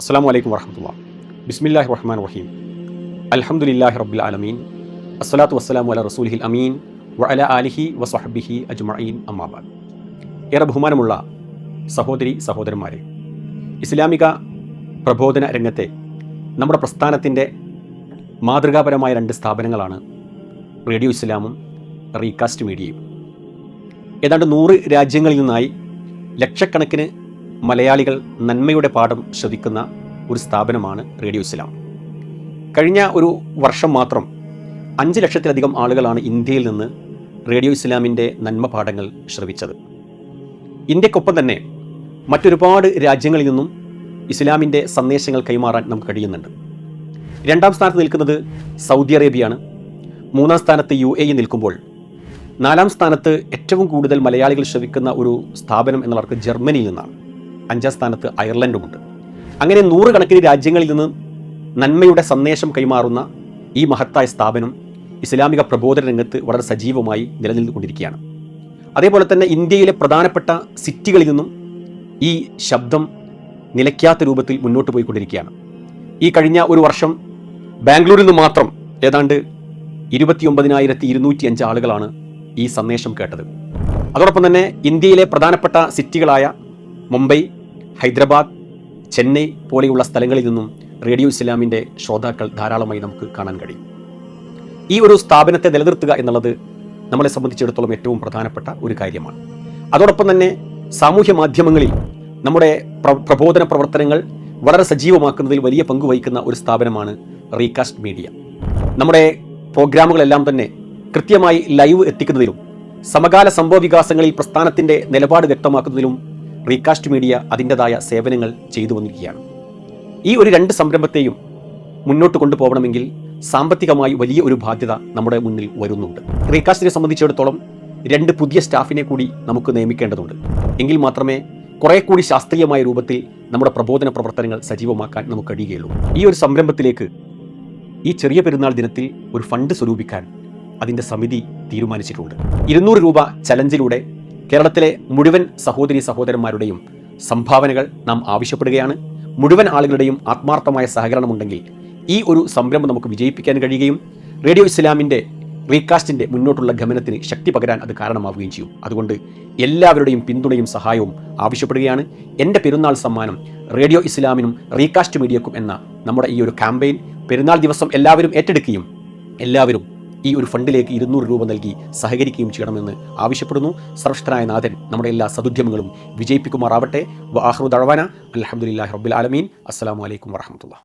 അസ്സാം വലൈക്കും വർഹമത്തുള്ള ബിസ്മില്ലാഹി റഹ്മാൻ റഹീം. അലഹമുല്ലാഹി റബ്ബിൽ ആലമീൻ. അസ്സലാത്തു വസ്സലാമു അല റസൂലിഹിൽ അമീൻ വ അല ആലിഹി വസ്ഹബിഹി അജ്മഈൻ അമ്മാബാദ് ഏറെ ബഹുമാനമുള്ള സഹോദരി സഹോദരന്മാരെ ഇസ്ലാമിക പ്രബോധന രംഗത്തെ നമ്മുടെ പ്രസ്ഥാനത്തിന്റെ മാതൃകാപരമായ രണ്ട് സ്ഥാപനങ്ങളാണ് റേഡിയോ ഇസ്ലാമും റീകാസ്റ്റ് മീഡിയയും. ഏതാണ്ട് നൂറ് രാജ്യങ്ങളിൽ നിന്നായി ലക്ഷക്കണക്കിന് മലയാളികൾ നന്മയുടെ പാഠം ശ്രവിക്കുന്ന ഒരു സ്ഥാപനമാണ് റേഡിയോ ഇസ്ലാം. കഴിഞ്ഞ ഒരു വർഷം മാത്രം അഞ്ച് ലക്ഷത്തിലധികം ആളുകളാണ് ഇന്ത്യയിൽ നിന്ന് റേഡിയോ ഇസ്ലാമിന്റെ നന്മ പാഠങ്ങൾ ശ്രവിച്ചത്. ഇന്ത്യക്കൊപ്പം തന്നെ മറ്റൊരുപാട് രാജ്യങ്ങളിൽ നിന്നും ഇസ്ലാമിന്റെ സന്ദേശങ്ങൾ കൈമാറാൻ നമുക്ക് കഴിയുന്നുണ്ട്. രണ്ടാം സ്ഥാനത്ത് നിൽക്കുന്നത് സൗദി അറേബ്യയാണ്. മൂന്നാം സ്ഥാനത്ത് യു എ നിൽക്കുമ്പോൾ നാലാം സ്ഥാനത്ത് ഏറ്റവും കൂടുതൽ മലയാളികൾ ശ്രവിക്കുന്ന ഒരു സ്ഥാപനം എന്നുള്ളവർക്ക് ജർമ്മനിയിൽ നിന്നാണ്. അഞ്ചാം സ്ഥാനത്ത് അയർലൻഡുമുണ്ട്. അങ്ങനെ നൂറുകണക്കിന് രാജ്യങ്ങളിൽ നിന്ന് നന്മയുടെ സന്ദേശം കൈമാറുന്ന ഈ മഹത്തായ സ്ഥാപനം ഇസ്ലാമിക പ്രബോധന രംഗത്ത് വളരെ സജീവമായി നിലനിന്നുകൊണ്ടിരിക്കുകയാണ് അതേപോലെ തന്നെ ഇന്ത്യയിലെ പ്രധാനപ്പെട്ട സിറ്റികളിൽ നിന്നും ഈ ശബ്ദം നിലയ്ക്കാത്ത രൂപത്തിൽ മുന്നോട്ട് പോയിക്കൊണ്ടിരിക്കുകയാണ്. ഈ കഴിഞ്ഞ ഒരു വർഷം ബാംഗ്ലൂരിൽ നിന്ന് മാത്രം ഏതാണ്ട് ഇരുപത്തിയൊമ്പതിനായിരത്തി ഇരുന്നൂറ്റി അഞ്ച് ആളുകളാണ് ഈ സന്ദേശം കേട്ടത്. അതോടൊപ്പം തന്നെ ഇന്ത്യയിലെ പ്രധാനപ്പെട്ട സിറ്റികളായ മുംബൈ ഹൈദരാബാദ് ചെന്നൈ പോലെയുള്ള സ്ഥലങ്ങളിൽ നിന്നും റേഡിയോ ഇസ്ലാമിന്റെ ശ്രോതാക്കൾ ധാരാളമായി നമുക്ക് കാണാൻ കഴിയും. ഈ ഒരു സ്ഥാപനത്തെ നിലനിർത്തുക എന്നുള്ളത് നമ്മളെ സംബന്ധിച്ചിടത്തോളം ഏറ്റവും പ്രധാനപ്പെട്ട ഒരു കാര്യമാണ്. അതോടൊപ്പം തന്നെ സാമൂഹ്യ മാധ്യമങ്ങളിൽ നമ്മുടെ പ്രബോധന പ്രവർത്തനങ്ങൾ വളരെ സജീവമാക്കുന്നതിൽ വലിയ പങ്ക് വഹിക്കുന്ന ഒരു സ്ഥാപനമാണ് റീകാസ്റ്റ് മീഡിയ. നമ്മുടെ പ്രോഗ്രാമുകളെല്ലാം തന്നെ കൃത്യമായി ലൈവ് എത്തിക്കുന്നതിലും സമകാല സംഭവ വികാസങ്ങളിൽ പ്രസ്ഥാനത്തിന്റെ നിലപാട് വ്യക്തമാക്കുന്നതിലും റീകാസ്റ്റ് മീഡിയ അതിന്റെതായ സേവനങ്ങൾ ചെയ്തു വന്നിരിക്കുകയാണ്. ഈ ഒരു രണ്ട് സംരംഭത്തെയും മുന്നോട്ട് കൊണ്ടുപോകണമെങ്കിൽ സാമ്പത്തികമായി വലിയ ഒരു ബാധ്യത നമ്മുടെ മുന്നിൽ വരുന്നുണ്ട്. റീകാസ്റ്റിനെ സംബന്ധിച്ചിടത്തോളം രണ്ട് പുതിയ സ്റ്റാഫിനെ കൂടി നമുക്ക് നിയമിക്കേണ്ടതുണ്ട്. എങ്കിൽ മാത്രമേ കുറെ കൂടി ശാസ്ത്രീയമായ രൂപത്തിൽ നമ്മുടെ പ്രബോധന പ്രവർത്തനങ്ങൾ സജീവമാക്കാൻ നമുക്ക് കഴിയുകയുള്ളൂ. ഈ ഒരു സംരംഭത്തിലേക്ക് ഈ ചെറിയ പെരുന്നാൾ ദിനത്തിൽ ഒരു ഫണ്ട് സ്വരൂപിക്കാൻ അതിന്റെ സമിതി തീരുമാനിച്ചിട്ടുണ്ട്. ഇരുന്നൂറ് രൂപ ചലഞ്ചിലൂടെ കേരളത്തിലെ മുഴുവൻ സഹോദരി സഹോദരന്മാരുടെയും സംഭാവനകൾ നാം ആവശ്യപ്പെടുകയാണ്. മുഴുവൻ ആളുകളുടെയും ആത്മാർത്ഥമായ സഹകരണമുണ്ടെങ്കിൽ ഈ ഒരു സംരംഭം നമുക്ക് വിജയിപ്പിക്കാൻ കഴിയുകയും റേഡിയോ ഇസ്ലാമിന്റെ റീകാസ്റ്റിന്റെ മുന്നോട്ടുള്ള ഗമനത്തിന് ശക്തി പകരാൻ അത് കാരണമാവുകയും ചെയ്യും. അതുകൊണ്ട് എല്ലാവരുടെയും പിന്തുണയും സഹായവും ആവശ്യപ്പെടുകയാണ്. എന്റെ പെരുന്നാൾ സമ്മാനം റേഡിയോ ഇസ്ലാമിനും റീകാസ്റ്റ് മീഡിയക്കും എന്ന നമ്മുടെ ഈ ഒരു ക്യാമ്പയിൻ പെരുന്നാൾ ദിവസം എല്ലാവരും ഏറ്റെടുക്കുകയും എല്ലാവരും ഈ ഒരു ഫണ്ടിലേക്ക് ഇരുന്നൂറ് രൂപ നൽകി സഹകരിക്കുകയും ചെയ്യണമെന്ന് ആവശ്യപ്പെടുന്നു. സർവഷ്ഠനായ നാഥൻ നമ്മുടെ എല്ലാ സതുദ്യമങ്ങളും വിജയിപ്പിക്കുമാറാവട്ടെ. വാഹ്റു ദഴവാന അലഹമുല്ലാ റബ്ബുൽ ആലമീൻ. അസ്സാം വലൈക്കും വാഹമത്തുള്ള